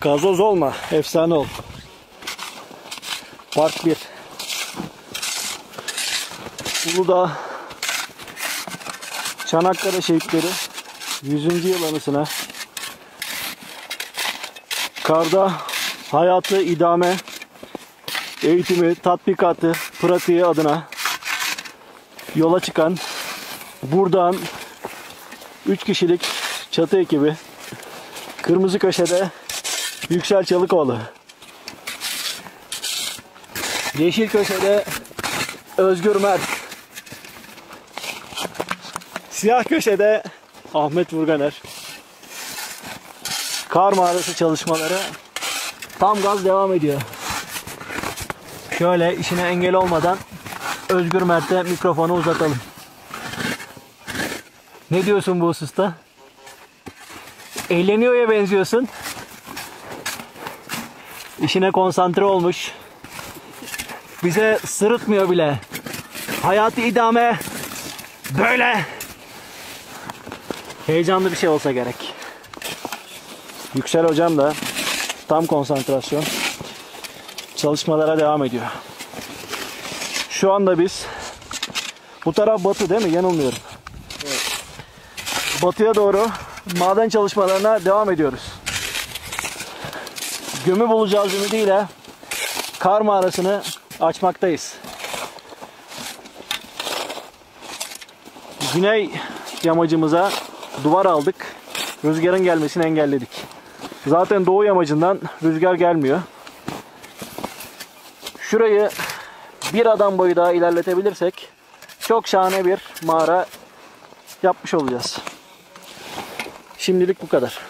Gazoz olma. Efsane ol. Part 1. Uludağ Çanakkale şehitleri 100. yıl anısına karda hayatı idame eğitimi, tatbikatı, pratiği adına yola çıkan buradan 3 kişilik çatı ekibi Kırmızı Köşe'de Yüksel Çalıkoğlu Yeşil Köşe'de Özgür Mert Siyah Köşe'de Ahmet Vurganer Kar mağarası çalışmaları tam gaz devam ediyor. Şöyle işine engel olmadan Özgür Mert'e mikrofonu uzatalım. Ne diyorsun bu hususta? Eğleniyor ya benziyorsun. İşine konsantre olmuş. Bize sırıtmıyor bile. Hayatı idame böyle. Heyecanlı bir şey olsa gerek. Yüksel hocam da tam konsantrasyon çalışmalara devam ediyor. Şu anda biz bu taraf batı değil mi? Yanılmıyorum. Batıya doğru maden çalışmalarına devam ediyoruz. Gömü bulacağız ümidiyle kar mağarasını açmaktayız. Güney yamacımıza duvar aldık. Rüzgarın gelmesini engelledik. Zaten doğu yamacından rüzgar gelmiyor. Şurayı bir adam boyu daha ilerletebilirsek çok şahane bir mağara yapmış olacağız. Şimdilik bu kadar.